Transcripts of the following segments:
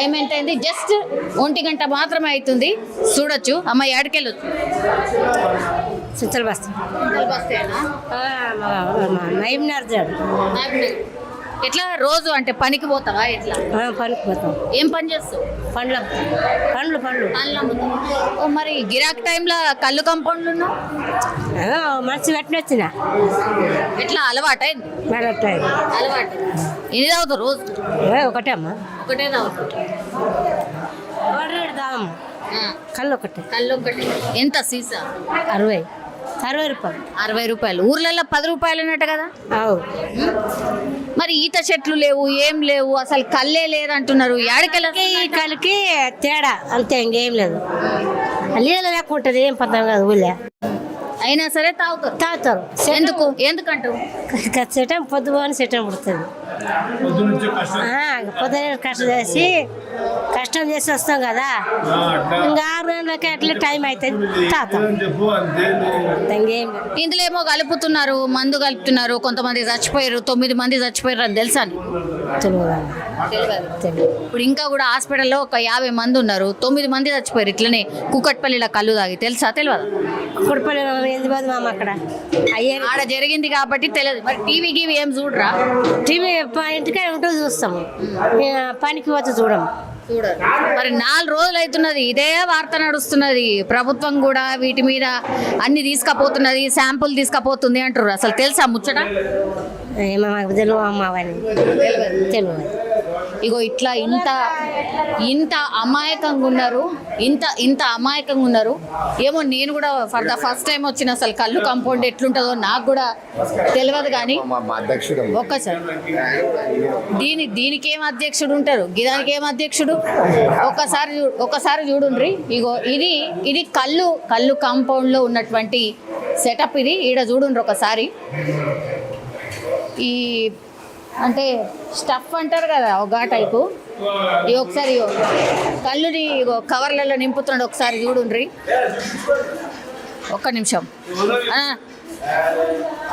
Time ఎంత అయింది just ఒంటి గంట మాత్రమే అవుతుంది చూడొచ్చు అమ్మ ఏడకెళ్ళొచ్చు చిత్తలు బస్తా నయం నడిచాడు ఎట్లా రోజు అంటే పనికి పోతావా ఎట్లా? పనికి పోతాం. ఏం పని చేస్తావు? పండ్ల పండ్లు పండ్లు. పండ్లు మరి గిరాక్ టైంలో కళ్ళు కంపౌండ్లు మంచి పెట్టిన వచ్చిన. ఎట్లా? అలవాటు అయింది. అలవాటు. ఎన్ని తాగుతావు రోజు? ఒకటే అమ్మా. ఒకటే ఆ, కళ్ళు ఒకటే. కళ్ళు ఒకటి. ఎంత సీసా? అరవై. అరవై రూపాయలు. అరవై రూపాయలు. ఊర్లలో పది రూపాయలు అన్నట్టు కదా? మరి ఈత చెట్లు లేవు ఏం లేవు అసలు కళ్ళే లేదంటున్నారు. ఏడకెళ్ళ ఈ కలికి తేడా అంతే ఇంకేం లేదు. నీళ్ళు లేకుంటుంది ఏం పద్ధతి కాదు ఊళ్ళే. అయినా సరే తాగుతారు. తాగుతారు. ఎందుకు? ఎందుకంటావు? సెటం పొద్దు పోని సెటం పుడుతుంది. పొద్దున కష్టం. చేసి కష్టం చేసి వస్తాం కదా. ఇంకా ఆరు గంటలకి అట్లా టైం అవుతుంది లేదు. ఇందులో ఏమో కలుపుతున్నారు మందు కలుపుతున్నారు కొంతమంది చచ్చిపోయారు తొమ్మిది మంది చచ్చిపోయారు అని తెలుసా ఇప్పుడు ఇంకా కూడా హాస్పిటల్లో ఒక యాభై మంది ఉన్నారు తొమ్మిది మంది చచ్చిపోయారు ఇట్లనే కుకట్పల్లిలో కళ్ళు తాగి. తెలుసా? తెలియదు? కుడిపల్లి ఎందుకు పోదు అక్కడ. అయ్యే ఆడ జరిగింది కాబట్టి తెలియదు మరి టీవీ గీవీ ఏం చూడరా? టీవీ ఇంటికే ఉంటూ చూస్తాము. పనికి పోతే చూడము. మరి నాలుగు రోజులు అవుతున్నది. ఇదే వార్త నడుస్తున్నది. ప్రభుత్వం కూడా వీటి మీద అన్ని తీసుకపోతున్నది శాంపుల్ తీసుకపోతుంది అంటారు అసలు తెలుసా ముచ్చట? ఏమో మాకు తెలియదు అమ్మ తెలియదు ఇగో ఇట్లా ఇంత ఇంత అమాయకంగా ఉన్నారు ఇంత ఇంత అమాయకంగా ఉన్నారు. ఏమో నేను కూడా ఫర్ ద ఫస్ట్ టైం వచ్చిన అసలు కళ్ళు కంపౌండ్ ఎట్లుంటుందో నాకు కూడా తెలియదు కానీ ఒక్కసారి. దీని దీనికి ఏం అధ్యక్షుడు ఉంటారు? గిదానికి ఏం అధ్యక్షుడు? ఒక్కసారి చూ- ఒక్కసారి చూడుండ్రి. ఇగో ఇది ఇది కళ్ళు కళ్ళు కాంపౌండ్లో ఉన్నటువంటి సెటప్ ఇది. ఈడ చూడుండ్రి ఒకసారి. ఈ అంటే స్టఫ్ అంటారు కదా ఒక టైపు. ఇది ఒకసారి కళ్ళుని కవర్లలో నింపుతున్నాడు ఒకసారి చూడుండ్రి. ఒక్క నిమిషం.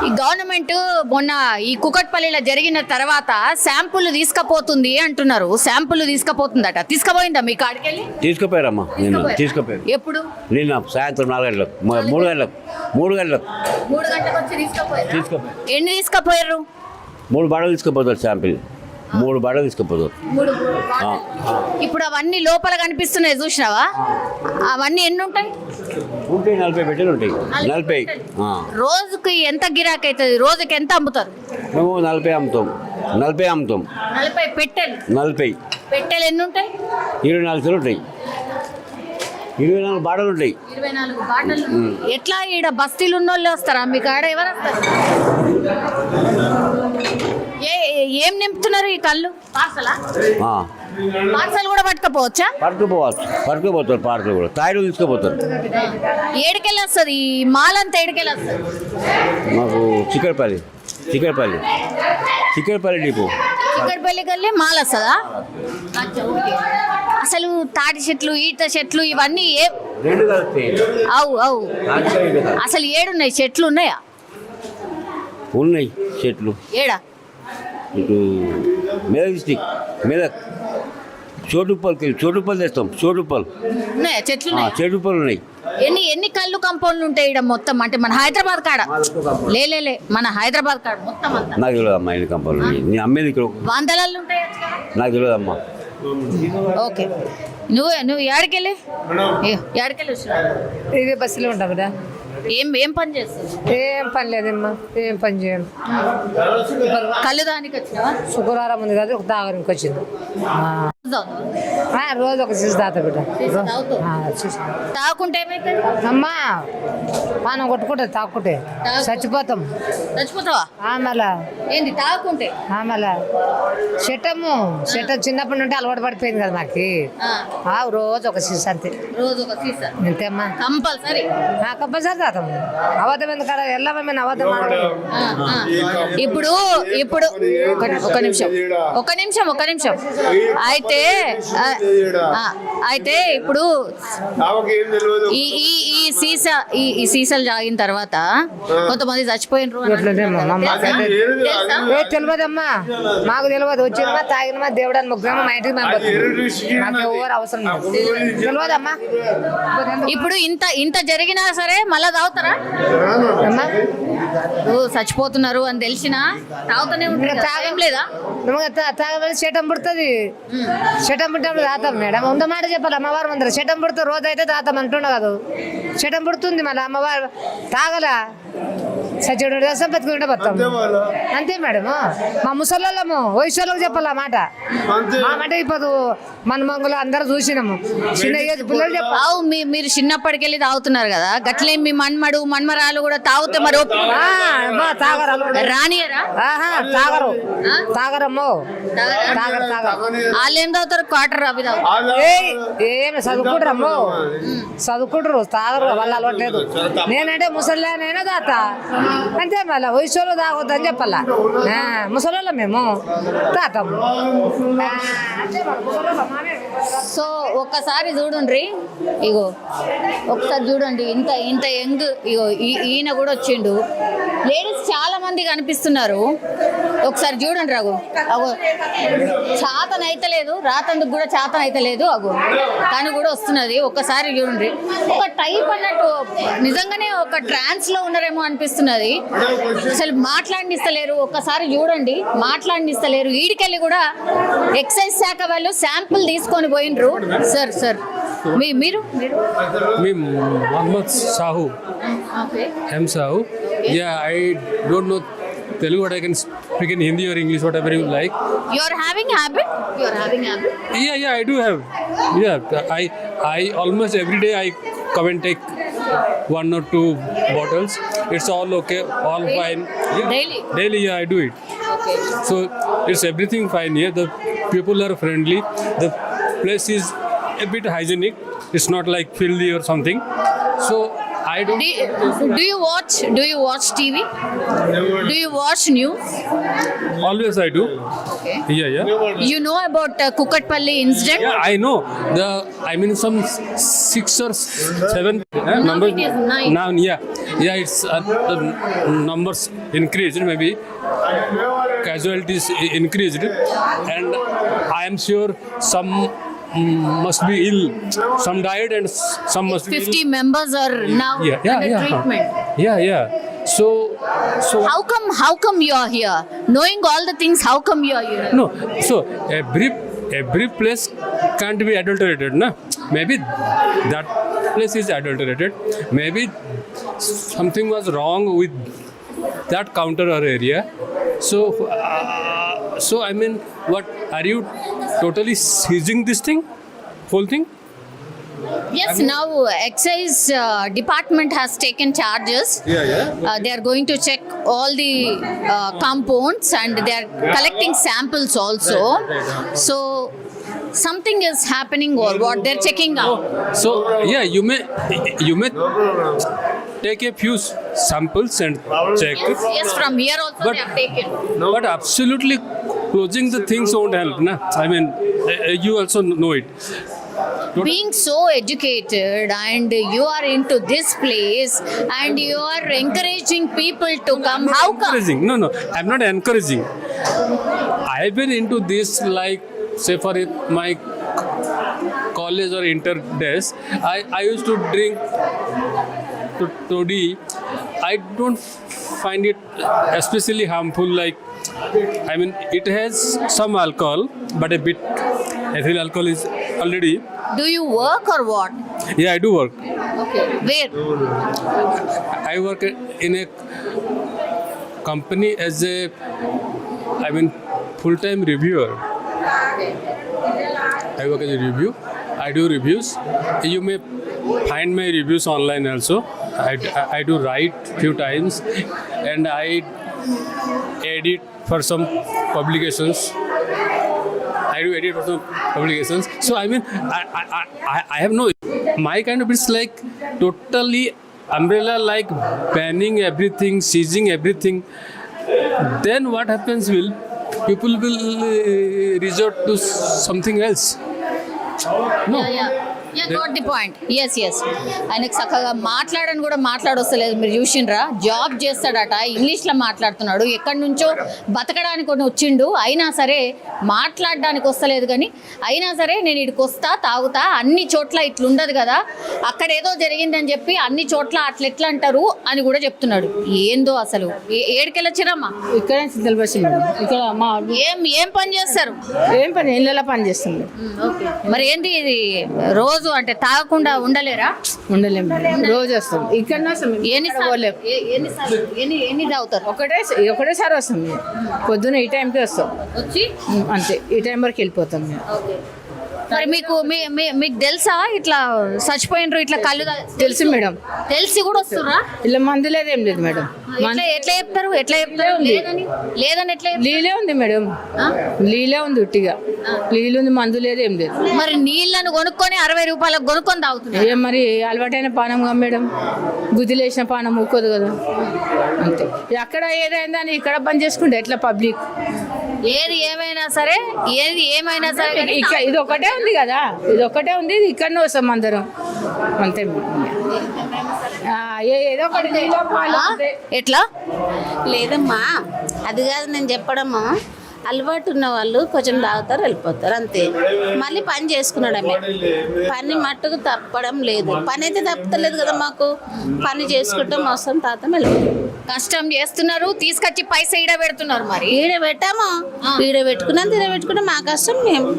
ఈ గవర్నమెంట్ మొన్న ఈ కుకట్పల్లిలో జరిగిన తర్వాత శాంపుల్ తీసుకపోతుంది అంటున్నారు. శాంపుల్ తీసుకపోతుందట. తీసుకుపోయిందా మీ కాడికెళ్ళి? తీసుకుపోయారమ్మా నేను తీసుకుపోయారు. ఎప్పుడు? నిన్న సాయంత్రం నాలుగు గంటలకు మూడు గంటలకు. మూడు గంటలకు. మూడు గంటలకు వచ్చి తీసుకుపోయారు. ఎన్ని తీసుకుపోయారు? మూడు బడలు తీసుకుపోతారు శాంపిల్. మూడు బడలు తీసుకుపోతారు. ఇప్పుడు అవన్నీ లోపల కనిపిస్తున్నాయి చూసినావా? అవన్నీ ఎన్ని ఉంటాయి? ఉంటాయి నలభై పెట్టెలు ఉంటాయి. నలభై. రోజుకి ఎంత గిరాక్ అవుతుంది రోజుకి ఎంత అమ్ముతారు? మేము నలభై అమ్ముతాం. నలభై అమ్ముతాం. నలభై పెట్టెలు. నలభై. పెట్టెలు ఎన్ని ఉంటాయి? ఇరవై నాలుగు ఉంటాయి. ఇరవై నాలుగు బాటలు ఉంటాయి. ఇరవై నాలుగు బాటలు. ఎట్లా ఈడ బస్తీలు ఉన్న వాళ్ళు వస్తారా? మీ కాడ ఎవరు వస్తారు? ఏ ఏం నింపుతున్నారు ఈ కళ్ళు? పార్సలా? ఆ. పార్సల్ కూడా పట్టుకపోవచ్చా? పట్టుకుపోవచ్చు. పట్టుకుపోతారు పార్కులు కూడా. తాయిలు తీసుకుపోతారు. ఏడుకెళ్ళి వస్తుంది ఈ మాల్ అంతా ఏడుకెళ్ళి వస్తుంది మాకు చిక్కడపల్లి. చిక్కడపల్లి. చిక్కడపల్లి డిపో. చిక్కడపల్లికి వెళ్ళి మాల్ వస్తుందా. అసలు తాటి చెట్లు ఈత చెట్లు ఇవన్నీ ఏ అవు అవు. అసలు ఏడున్నాయి? చెట్లు ఉన్నాయా? ఉన్నాయి. చెట్లు. ఏడా? ఇటు మెదక్ డిస్టిక్ మెదక్. చోటుప్పల్కి వెళ్ళి చోటుప్పల్ తెస్తాం చోటుప్పల్ ఉన్నాయా? చెట్లు ఉన్నాయా చోటుప్పల్ ఉన్నాయి. ఎన్ని ఎన్ని కళ్ళు కంపౌండ్లు ఉంటాయి ఈడ మొత్తం? అంటే మన హైదరాబాద్ కాడ? లే లే, లే. మన హైదరాబాద్ కాడ మొత్తం అంతా. నాకు తెలియదు అమ్మా ఎన్ని కంపెనీలు ఉన్నాయి. నేను అమ్మేది ఇక్కడ వందలల్లో ఉంటాయి నాకు తెలియదు అమ్మా ఓకే. నువ్వు నువ్వు ఏడకెళ్ళి ఏడకెళ్ళి వచ్చినావు? ఇదే బస్సులో ఉంటాం కదా? ఏం ఏం పని చేస్తావు ఏం పని లేదమ్మా ఏం పని చేయం కళ్ళు దానికి వచ్చినావా? శుక్రవారం ఉంది కదా ఒక దాగరికి వచ్చింది. రోజు ఒక సీసీ తాత బిడ్డ. తాగుకుంటే అమ్మా పానం కొట్టుకుంటే తాక్కుంటే తాగు. చచ్చిపోతాం చచ్చిపోతావా ఆమెలా ఏంది తాగుకుంటే ఆమెలా చెట్టము చెట్ట చిన్నప్పటి నుండి అలవాటు పడిపోయింది కదా నాకు ఆ, ఆ, రోజు ఒక సీసీ అంతే. రోజు ఒక సీసా. అంతేమ్మా కంపల్సరీ. కంపల్సరీ తాత తాతం అబద్ధం ఎందుకు కదా. ఆ, ఆ. ఇప్పుడు ఇప్పుడు. ఒక ఒక నిమిషం ఒక నిమిషం ఒక నిమిషం. అయితే ఆ, అయితే ఇప్పుడు ఈ ఈ ఈ సీసా ఈ ఈ సీసాలు తాగిన తర్వాత కొంతమంది చచ్చిపోయినరు తెలియదమ్మా మాకు తెలియదు వచ్చినమా తాగినమా దేవుడు అని ముగ్గురమ్మ మా ఇంటికి ఎవరు అవసరం లేదు. తెలియదమ్మా ఇప్పుడు ఇంత ఇంత జరిగినా సరే మళ్ళా తాగుతారా? చచ్చిపోతున్నారు అని తెలిసినా తాగుతూనే ఉంటారు కదా. ఏం లేదా? నమ్మగా తా- తాగమని చటం పుడుతుంది. చటం పుట్టినప్పుడు తాతాం మేడం. ఉంద మాట చెప్పాలి అమ్మవారు ముందర. చటం పుడుతూ రోజు అయితే తాతాం అంటుండ కాదు పుడుతుంది మళ్ళీ అమ్మవారు తాగల. సచ్చుడు రసం బతుకుంటే బతాం అంతే మేడం. మా ముసలోళ్ళము వయసులోకి చెప్పాలి మాట? మా మాట ఇప్పుడు మన మంగులు అందరూ చూసినాము. చిన్న ఏజ్ పిల్లలు మీ మీరు చిన్నప్పటికెళ్ళి తాగుతున్నారు కదా? గట్లే మీ మన్మడు మన్మరాలు కూడా తాగితే మరి రానియరా? ఆహా తాగరు. తాగరమ్మో. తాగరు? తాగరు వాళ్ళు ఏం తాగుతారు? క్వార్టర్ అవి ఏమి చదువుకుంటారమ్మో చదువుకుంటారు తాగరు. వాళ్ళ అలవాటు లేదు. నేనంటే ముసలినేనా తాత అంతే మళ్ళీ వయసులో తాగొద్దని చెప్పాలా. ఆ, ముసలోళ్ళం మేము. తాతాము అంతే మరి, సో ఒక్కసారి చూడండి ఇగో ఒకసారి చూడండి ఇంత ఇంత యంగ్ ఇగో ఈ- ఈయన కూడా వచ్చిండు. లేడీస్ చాలా మంది కనిపిస్తున్నారు. ఒకసారి చూడండి రఘు అగో చాతన అయితలేదు రాతందుకు కూడా చాతన అయితలేదు అగో. తను కూడా వస్తున్నది ఒక్కసారి చూడండి. ఒక టైప్ అన్నట్టు నిజంగానే ఒక ట్రాన్స్లో ఉన్నారేమో అనిపిస్తున్నది. అసలు మాట్లాడినిస్తలేరు ఒక్కసారి చూడండి. మాట్లాడినిస్తలేరు ఈడికెళ్ళి కూడా ఎక్సైజ్ శాఖ వాళ్ళు శాంపుల్ తీసుకొని పోయినరు సార్ సార్ మీ మీరు మీరు Me, Muhammad Sahu, okay M Sahu. Yeah, I don't know Telugu, but I can speak in Hindi or English, whatever you like. You are having habit you are having habit Yeah, yeah, I do have. Yeah, I, I almost every day I come and take one or two bottles. It's all okay, all fine. Yeah. Daily? Daily, yeah, I do it. Okay So it's everything fine here. The people are friendly. The place is a bit hygienic. It's not like filthy or something. So I don't. Do you watch do you watch TV? Do you watch news? Always I do. Okay. Yeah, yeah. You know about uh, Kukatpalli incident? Yeah, I know. The I mean some six or seven uh, numbers. it is nine. Now, yeah, yeah. It's uh, the numbers increased. Maybe casualties increased, and I am sure some must be ill. Some died, and some must be 50 members are now Yeah, yeah, under yeah. treatment. Yeah, yeah. So, so How come how come you are here? Knowing all the things, how come you are here? No, so every every place can't be adulterated, na? Maybe that place is adulterated. Maybe something was wrong with that counter or area. So, uh, so I mean, what are you totally seizing this thing, whole thing? Yes, now excise uh, department has taken charges. Yeah, yeah. Uh, they are going to check all the uh, compounds and they are collecting samples also. So something is happening or what they're checking out. So yeah, you may you may take a few samples and check. Yes, yes, from here also But- they have taken. But absolutely closing the things won't help. Na? I mean, uh, you also know it. Being so educated and you are into this place and you are encouraging people to come. How come? Encouraging. No, no, I'm not encouraging. I've been into this like, say, for it, my college or inter days. I, I used to drink to. I don't find it especially harmful. Like, I mean, it has some alcohol, but a bit ethyl alcohol is already. Do you work or what? Yeah, I do work. Okay. Where? I work in a company as a, I mean, full-time reviewer. I work as a review. I do reviews. You may find my reviews online also. I, I do write few times, and I edit for some publications. I do edit for some publications. So I mean, I, I, I, I have no my kind of it's like totally umbrella like banning everything, seizing everything, then what happens will people will uh, resort to something else. No. Got the point S S ఆయనకు చక్కగా మాట్లాడని కూడా మాట్లాడొస్తలేదు. మీరు చూసిండ్రా? Job చేస్తాడట. ఇంగ్లీష్లో మాట్లాడుతున్నాడు. ఎక్కడి నుంచో బతకడానికి కొన్ని వచ్చిండు. అయినా సరే మాట్లాడడానికి వస్తలేదు కానీ అయినా సరే నేను ఇక్కడికి వస్తా తాగుతా అన్ని చోట్ల ఇట్లుండదు కదా. అక్కడ ఏదో జరిగిందని చెప్పి అన్ని చోట్ల అట్లా ఎట్లా అంటారు అని కూడా చెప్తున్నాడు. ఏందో అసలు? ఏడికెళ్ళొచ్చిరమ్మా ఇక్కడ ఇక్కడ మా ఏం ఏం పని చేస్తారు? ఏం పని ఇళ్ళలో పని చేస్తుంది. మరి ఏంది ఇది? రోజు అంటే తాగకుండా ఉండలేరా? ఉండలేము. రోజు వస్తాం. ఇక్కడ. ఎన్ని. ఎన్ని తాగుతారు? ఒకటే ఒకటేసారి వస్తాం మేము. పొద్దున ఈ టైంకి వస్తాం. వచ్చి? అంతే. ఈ టైం వరకు వెళ్ళిపోతాం మేము. మరి మీకు మీకు తెలుసా? ఇట్లా చచ్చిపోయినరు ఇట్లా కళ్ళు తెలుసు మేడం. తెలిసి కూడా వస్తురా ఇలా మందు లేదు లేదు మేడం. ఎట్లా చెప్తారు? ఎట్లా చెప్తారు? లేదని ఎట్లా? లీలే ఉంది మేడం? లీలే ఉంది ఉట్టిగా. లీలు ఉంది మందు లేదు ఏం లేదు. మరి నీళ్ళను కొనుక్కొని అరవై రూపాయలకు కొనుక్కొని ఏం మరి అలవాటైన పానంగా మేడం. గుద్దిలేసిన పానం ఊకోదు కదా. అంతే. అక్కడ ఏదైందని ఇక్కడ బంద్ చేసుకుంటే ఎట్లా పబ్లిక్? ఏది ఏమైనా సరే ఏది ఏమైనా సరే ఇక్కడ ఇది ఒకటే ఉంది కదా. ఇది ఒకటే ఉంది ఇది ఇక్కడనే వస్తాం అందరం. అంతే. ఆ, ఏ- ఏదో ఒకటి. ఎట్లా? లేదమ్మా అది కాదు నేను చెప్పడమ్మా అలవాటు ఉన్న వాళ్ళు కొంచెం తాగుతారు వెళ్ళిపోతారు. అంతే. మళ్ళీ పని చేసుకున్నాడమే. పని మట్టుకు తప్పడం లేదు. పని అయితే తప్పలేదు కదా మాకు. పని చేసుకుంటాం అవసరం తాతం వెళ్ళిపోతాం. కష్టం చేస్తున్నారు తీసుకొచ్చి పైసా ఈడ పెడుతున్నారు మరి. ఈడ పెట్టాము? ఈడ పెట్టుకున్నంత ఈడ పెట్టుకుంటాం మా కష్టం మేము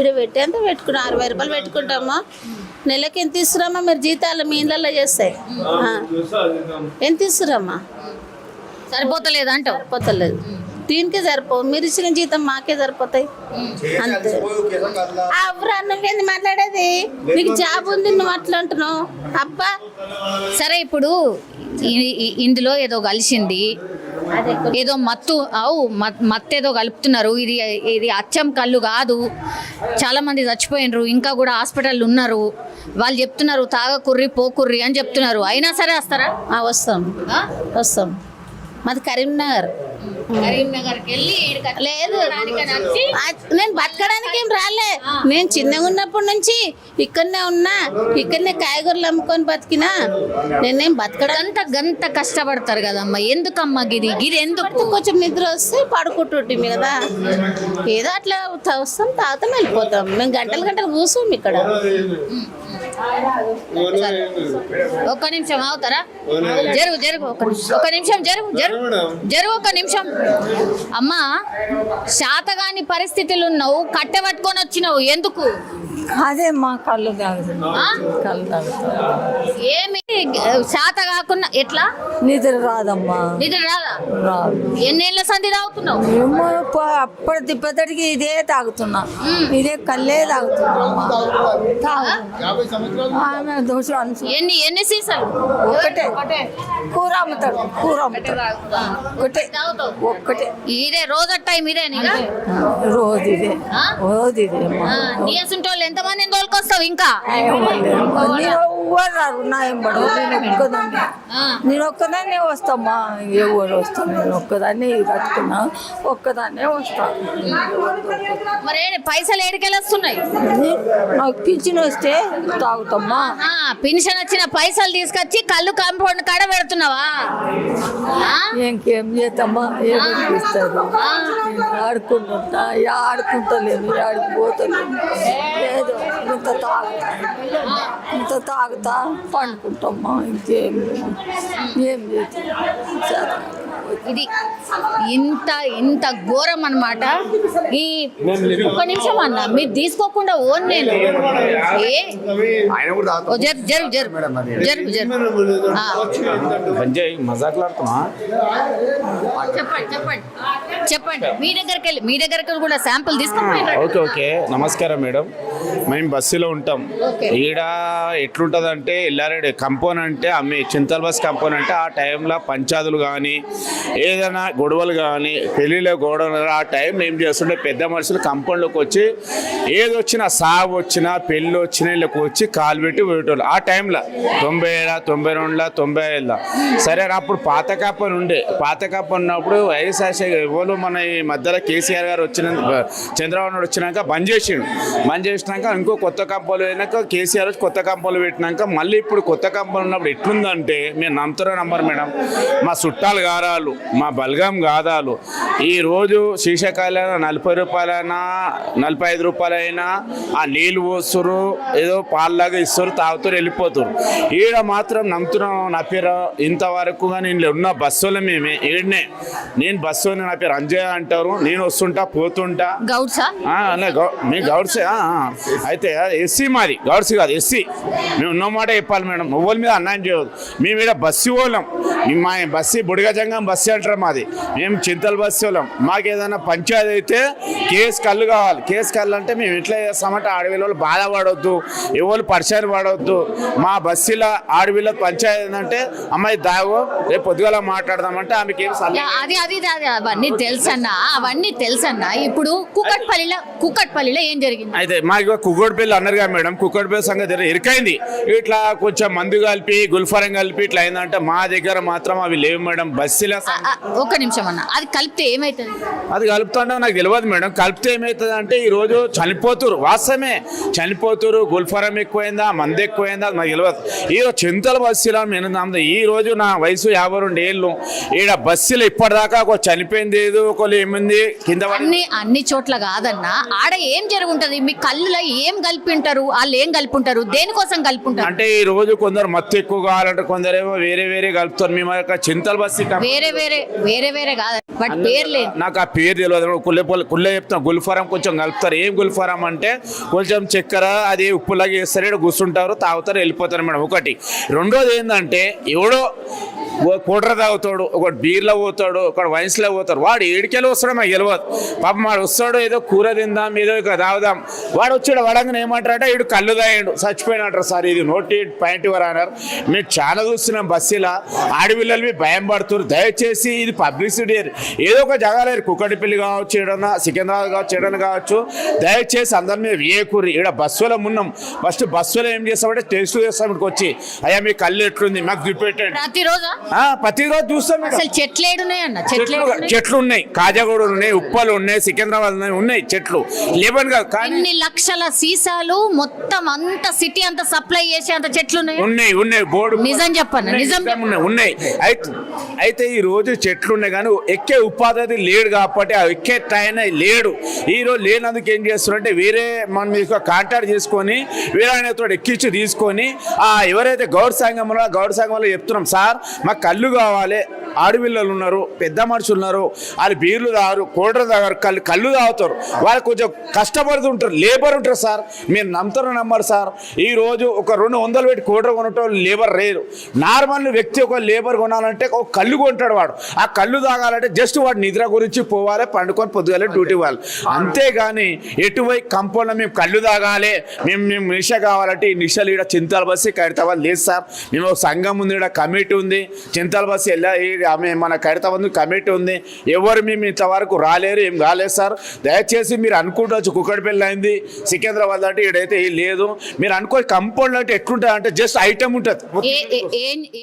ఈడ పెట్టేంత పెట్టుకున్నాం. అరవై రూపాయలు పెట్టుకుంటాము? నెలకి ఎంత ఇస్తున్నామా మీరు జీతాలు? మీ ఇళ్ళల్లో చేస్తాయి. ఎంత ఇస్తున్నారమ్మా సరిపోతలేదు అంటావు. సరిపోతలేదు. దీనికే సరిపో మీరు ఇచ్చిన జీతం మాకే సరిపోతాయి. అంతే. అవ్వరా నువ్వేంది మాట్లాడేది? నీకు జాబ్ ఉంది నువ్వు అట్లా అంటున్నావు. అబ్బా. సరే ఇప్పుడు ఇందులో ఏదో కలిసింది. ఏదో మత్తు అవు మత్- మత్తు ఏదో కలుపుతున్నారు. ఇది ఇది అచ్చం కళ్ళు కాదు. చాలా మంది చచ్చిపోయినరు. ఇంకా కూడా హాస్పిటల్ ఉన్నారు. వాళ్ళు చెప్తున్నారు తాగకుర్రి పోకుర్రి అని చెప్తున్నారు. అయినా సరే వస్తారా? వస్తాం? వస్తాం. మాది కరీంనగర్. కరీంనగర్కి వెళ్ళి లేదు. నేను బతకడానికి ఏం రాలే. నేను చిన్నగా ఉన్నప్పటి నుంచి ఇక్కడనే ఉన్నా ఇక్కడనే కాయగూరలు అమ్ముకొని బతికినా నేనేం బతకడానికి గంత గంత కష్టపడతారు కదమ్మా. ఎందుకమ్మా గిది? గిది ఎందుకు? కొంచెం నిద్ర వస్తే పడుకుంటుంటే కదా ఏదో అట్లా వస్తాం తాగుతాం వెళ్ళిపోతాం. మేము గంటలు గంటలు కూర్చోం ఇక్కడ. ఒక్క నిమిషం అవుతారా జరుగు జరుగు ఒక నిమిషం జరుగు జరుగు. జరుగు ఒక నిమిషం. అమ్మా శాతగాని పరిస్థితులు ఉన్నావు కట్టె పట్టుకొని వచ్చినావు. ఎందుకు? అదే మా కళ్ళు తాగుతుంది. ఆ? కళ్ళు తాగుతుంది. ఏమి? శాత కాకుండా ఎట్లా? నిద్ర రాదమ్మా. నిద్ర రాదా? రాదు. ఎన్నేళ్ళ సంధి తాగుతున్నావు? ప- అప్పటి తిప్పటికి ఇదే తాగుతున్నా. ఇదే కళ్ళే తాగుతున్నా. ఆమె దోశ అనుసు ఎన్ని ఎన్ని సీసాలు? ఒక్కటే కూర అమ్ముతాడు. కూర అమ్ముతాడు. ఒకటే. ఒక్కటే ఇదే రోజు టైం ఇదే రోజు ఇదే? రోజు ఇదే అమ్మా. నీ అసంటోళ్ళు ఎంతమందిని తోలుకొస్తావు ఇంకా? ఎవ్వరు రారు. నా ఎంబడు నేను ఒక్కదాన్ని. నేను ఒక్కదాన్నే వస్తామ్మా ఎవరు వస్తాను నేను ఒక్కదాన్నే కట్టుకున్నా ఒక్కదాన్నే వస్తా. మరి ఏంటి, పైసలు ఏడికెళ్ళి వస్తున్నాయి? నీ- నాకు పింఛన్ వస్తే తాగుతామ్మా. ఆ, పెన్షన్ వచ్చిన పైసలు తీసుకొచ్చి కళ్ళు కాంపౌండ్ కాడ పెడుతున్నావా? ఆ? ఇంకేం చేస్తామ్మా? ఏమి ఇస్తారు? ఆడుకుంటుంటా ఆడుకుంటలేను ఆడికి పోతలేను ఏదో ఇంత తాగుతా. ఇంత తాగుతా పండుకుంటామ్మా ఇంకేం ఏం చేస్తాం ఇది ఇంత ఇంత ఘోరం అన్నమాట. ఈ ఒక్క నిమిషం అన్న మీరు తీసుకోకుండా ఓన్ నేను. ఏ? జరుగు ఆ, సంజయ్ మజాక్లాడుతున్నా చెప్పండి చెప్పండి. చెప్పండి. మీ దగ్గరికి వెళ్ళి మీ దగ్గరికి వెళ్ళి కూడా శాంపుల్ తీసుకొని ఓకే ఓకే. నమస్కారం మేడం. మేము బస్సులో ఉంటాం. ఈడ ఎట్లుంటుంది అంటే ఎల్లారెడ్డి కంపౌండ్ అంటే అమ్మే చింతల్ బస్ కంపౌండ్ అంటే ఆ టైంలో పంచాదులు కానీ ఏదైనా గొడవలు కానీ పెళ్ళిలో గొడవలు ఆ టైంలో ఏం చేస్తుంటే పెద్ద మనుషులు కంపౌండ్లోకి వచ్చి ఏది వచ్చినా సాగు వచ్చినా పెళ్ళి వచ్చినా వీళ్ళకి వచ్చి కాలు పెట్టి పోయేటోళ్ళు. ఆ టైంలో తొంభై ఏడా తొంభై రెండుల తొంభై ఏళ్ళ సరే అప్పుడు పాత కాపని ఉండే. పాత కాపని ఉన్నప్పుడు వైఎస్ఆర్ ఎవరు మన ఈ మధ్యలో కేసీఆర్ గారు వచ్చిన చంద్రబాబు నాయుడు వచ్చినాక బంద్ చేసిండు. బంద్ చేసినాక ఇంకో కొత్త కంపెనీలు అయినాక కేసీఆర్ వచ్చి కొత్త కంపలు పెట్టినాక మళ్ళీ ఇప్పుడు కొత్త కంపలు ఉన్నప్పుడు ఎట్లుందంటే మేము నమ్ముతారో నమ్మరు మేడం? మా చుట్టాలు గారాలు మా బల్గం గాదాలు ఈ రోజు శీర్షకాయలైనా నలభై రూపాయలైనా నలభై ఐదు రూపాయలైనా ఆ నీళ్ళు పోస్తారు ఏదో పాల్లాగా ఇస్తారు తాగుతారు వెళ్ళిపోతారు ఈడ మాత్రం నమ్ముతున్నాం నా పేరు ఇంతవరకు నేను ఉన్న బస్సులో మేమే ఈడనే. నేను బస్సు నా పేరు అంజయ్ అంటారు నేను వస్తుంటా పోతుంటా. గౌడ్సా? మీ గౌడ్సే. అయితే ఎస్సీ మాది గౌడ్స్ కాదు ఎస్సీ. మేము ఉన్న మాట చెప్పాలి మేడం మొబైల్ మీద అన్యాయం చేయవద్దు మేము ఇక్కడ బస్సు వాళ్ళం. మా బస్సు బుడిగజంగం బస్సు అంటారు మాది. మేము చింతల బస్సు వాళ్ళం మాకు ఏదైనా పంచాయతీ అయితే కేసు కళ్ళు కావాలి. కేసు కళ్ళు అంటే మేము ఎట్లా చేస్తామంటే ఆడవిల వాళ్ళు బాధపడవద్దు ఎవరు పరిచయం పడవద్దు మా బస్సులో ఆడవిల పంచాయతీ ఏంటంటే అమ్మాయి దాగో రేపు పొద్దుగాల మాట్లాడదామంటే ఆమెకి ఏం అది అది అవన్నీ తెలుసన్నా అవన్నీ తెలుసన్నా. ఇప్పుడు కుక్కట్పల్లిలో కుక్కట్పల్లిలో ఏం జరిగింది? అయితే మాకు కుక్కడిపల్లి అన్నారు కదా మేడం కుక్కడిపల్లి సంగతి ఇరుకైంది. ఇట్లా కొంచెం మందు కలిపి గుల్ఫరం కలిపి ఇట్లా అయిందంటే మా దగ్గర మాత్రం అవి లేవు మేడం. బస్సులో ఒక్క నిమిషం అన్న. అది కలిపితే ఏమైతుంది? అది కలుపుతుంటే నాకు తెలియదు మేడం. కలిపితే ఏమవుతుంది అంటే ఈ రోజు చనిపోతురు. వాస్తవమే చనిపోతురు గుల్ఫరం ఎక్కువైందా మంది ఎక్కువైందా నాకు తెలియదు ఈ రోజు చింతల బస్సులో నేను నమ్మదు ఈ రోజు నా వయసు యాభై రెండు ఏళ్ళు. ఈడ బస్సులో ఇప్పటిదాకా ఒక చనిపోయింది ఏదో ఒకళ్ళు ఏముంది కింద అన్ని అన్ని చోట్ల కాదన్నా ఆడ ఏం జరుగుంటది? మీ కళ్ళులో ఏం కలిపింటారు? వాళ్ళు ఏం కలిపింటారు? దేనికోసం కలిపింటారు? అంటే ఈ రోజు కొందరు మత్తు ఎక్కువ కావాలంటే కొందరేమో వేరే వేరే కలుపుతారు. మేము యొక్క చింతల బస్సు వేరే వేరే వేరే వేరే కాదు. బట్ నాకు ఆ పేరు తెలియదు కుళ్ళే కుళ్ళే కుల్లె గుల్ఫారం కొంచెం కలుపుతారు. ఏం గుల్ఫారం అంటే కొంచెం చక్కెర అది ఉప్పులాగా వేస్తారు. కూర్చుంటారు తాగుతారు వెళ్ళిపోతారు మేడం. ఒకటి. రెండోది ఏంటంటే ఎవడో ఓ తాగుతాడు ఒకటి బీర్లో పోతాడు ఒకటి వైన్స్లో పోతాడు. వాడు ఏడికెళ్ళి వస్తాడు మాకు తెలియదు పాపం వాడు వస్తాడు ఏదో కూర తిందాం ఏదో ఇక తాగుదాం. వాడు వచ్చాడు వడంగా ఏమంటారంటే వీడు కళ్ళు తాగాడు. చచ్చిపోయినట్టు సార్ ఇది నోటి పాయింట్ ఇవ్వరు అన్నారు. మేము చాలా చూస్తున్నాం బస్సులో. ఆడపిల్లలు భయం పడుతున్నారు. దయచేసి ఇది పబ్లిసిటీ. ఏదో ఒక జగాలేరు కుక్కడిపల్లి కావచ్చు ఏడన్నా సికింద్రాబాద్ కావచ్చు ఏడన్నా కావచ్చు. దయచేసి అందరి మీద వేయకూరి ఇక్కడ బస్సులో ఉన్నాం. ఫస్ట్ బస్సులో ఏం చేస్తామంటే టేస్ట్ చేస్తాం ఇక్కడికి వచ్చి. అయ్యా మీ కళ్ళు ఎట్లుంది? మాకు చూపెట్టండి ప్రతిరోజు? చూస్తాం చెట్లు చెట్లు ఉన్నాయి. కాజాగూడలు ఉన్నాయి ఉప్పలు ఉన్నాయి సికింద్రాబాద్ ఉన్నాయి ఉన్నాయి చెట్లు. లేవని కాదు కానీ లక్షల సీసాలు మొత్తం అంత సిటీ అంత సప్లై చేసే అంత చెట్లు ఉన్నాయి? ఉన్నాయి ఉన్నాయి. బోర్డు నిజం ఉన్నాయి, నిజం ఉన్నాయి. అయితే అయితే ఈ రోజు చెట్లు ఉన్నాయి కానీ ఎక్కే ఉపాధి లేడు కాబట్టి ఆ ఎక్కే ట్రైన్ లేడు. ఈ రోజు లేనందుకు ఏం చేస్తున్నారంటే వేరే మన మీద కాంటాక్ట్ చేసుకొని వేరే ఆయనతో ఎక్కించి తీసుకొని ఆ ఎవరైతే గౌడ్ సంఘంలో గౌడ్ సంఘంలో చెప్తున్నాం సార్ మాకు కళ్ళు కావాలి ఆడపిల్లలు ఉన్నారు పెద్ద మనుషులు ఉన్నారు వాళ్ళు బీర్లు తాగారు కోడలు తాగారు కళ్ళు కళ్ళు తాగుతారు వాళ్ళు కొంచెం కష్టపడుతూ ఉంటారు లేబర్ ఉంటారు సార్ మీరు నమ్ముతారు నమ్మరు సార్ ఈ రోజు ఒక రెండు వందలు పెట్టి కోడలు కొనటం లేబర్ లేరు నార్మల్ వ్యక్తి ఒక లేబర్ కొనాలంటే ఒక కళ్ళు కొంటాడు వాడు ఆ కళ్ళు తాగాలంటే జస్ట్ వాడు నిద్ర గురించి పోవాలి పండుకొని పొద్దుగాలే డ్యూటీ వాళ్ళు అంతేగాని ఎటువైపు కంపౌండ్లో మేము కళ్ళు తాగాలి మేము మేము నిష కావాలంటే ఈ నిషలు ఇక్కడ చింతల బస్సు కడతావా లేదు సార్. మేము సంఘం ఉంది ఇక్కడ కమిటీ ఉంది. చింతల బస్సు వెళ్ళా ఈ- ఆమె మన కడతామంది కమిటీ ఉంది. ఎవరు మేము ఇంతవరకు రాలేరు ఏం కాలేదు సార్. దయచేసి మీరు అనుకుంటవచ్చు కుక్కడిపల్లి అయింది. సికింద్రాబాద్ అంటే ఇడైతే ఏం లేదు. మీరు అనుకో కంపౌండ్ అంటే ఎట్లుంటుంది అంటే జస్ట్ ఐటమ్ ఉంటుంది. ఏ ఏ- ఏం